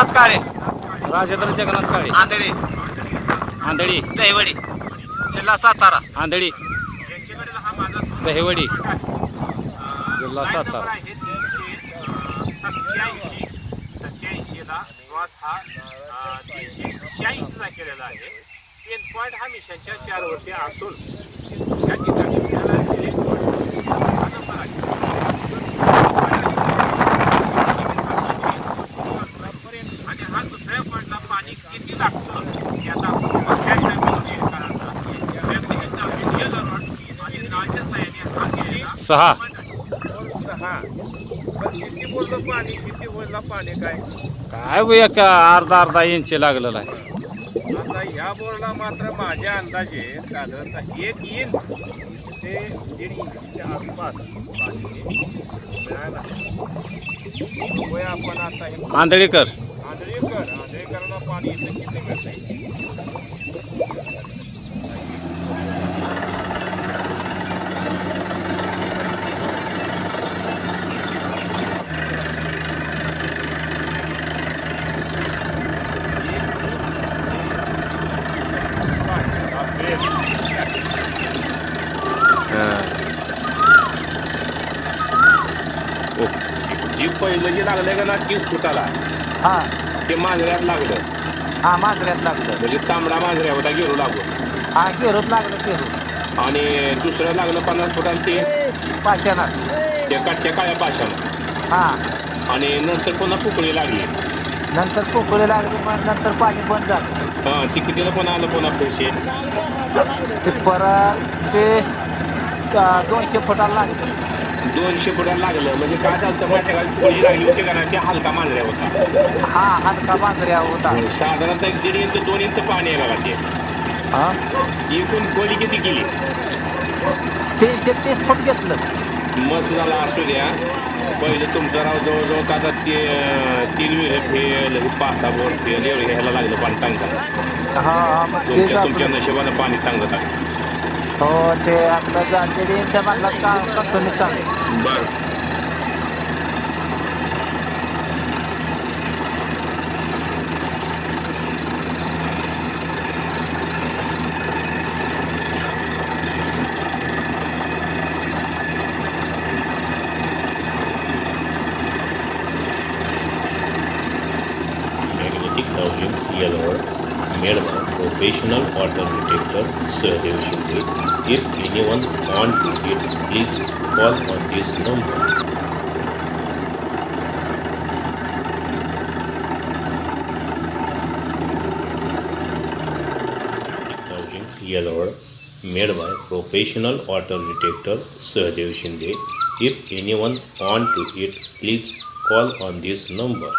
जगन्नाथ काळे. राजेंद्र जगन्नाथ काळे. आंधळी. आंधळी. दहिवडी. जिल्हा सातारा. आंधळी. दहिवडी. जिल्हा सातारा. हा केलेला आहे. पेन पॉईंट हा मिशनच्या चार वरती असून या ठिकाणी आपल्याला हे हा नंबर आहे. आणि पॉईंटला पाणी किती लागतं? याचा आपण हा केलेला सहा. पण काय? काय बघ एक अर्धा अर्धा इंच लागलेला आहे. आता ह्या बोरला मात्र माझ्या अंदाजे साधारणतः एक इंच. ते दीड इंचच्या आसपास पाणी मिळायला आपण आता आंधळीकर. आंधळीकर आंधळीकरला पाणी इथं किती मिळतंय जी पहिलं जे लागलं का ना तीस फुटाला? हा. ते मांजऱ्यात लागलं. हा मांजऱ्यात लागलं. म्हणजे तांबडा मांजऱ्या होता गिरू लागून. हा केरूत लागलं केरू आणि दुसरं लागलं पन्नास फुटाला ते पाषाणात ते कच्च्या काळ्या पाशानं हा. आणि नंतर पुन्हा कुकळी लागली. नंतर पोकळी लागली मग नंतर पाणी बंद झालं. हा ती कितीला पुन्हा आलं पुन्हा पैसे. ते परत ते अं, दोनशे फुटाला लागलं. दोनशे फुटाला लागलं. म्हणजे काय झालं माहिती का? लागली होती का ना ते हलका मांजऱ्या होता. हा हलका मांजऱ्या होता. साधारणतः एक दीड इंच दोन इंच पाणी आहे बघा ते हा? एकूण खोली किती केली? तीनशे तीस फूट घेतलं. मस्त झाला असू द्या. पहिले तुमचं राव जवळजवळ का आता ते तीन विहिरे फेल बोर फेल एवढं घ्यायला लागलं पाणी चांगलं. तुमच्या नशिबानं पाणी चांगलं लागलं. हो ते आपलं जा- दीड इंच्या मागला का कंटिन्यू चालू बरं magnetic dowsing yellower made by professional water detector Shinde. If anyone want to it, please call on this number. Yellower made by professional water detector Sahadev Shinde. If anyone want to it, please call on this number.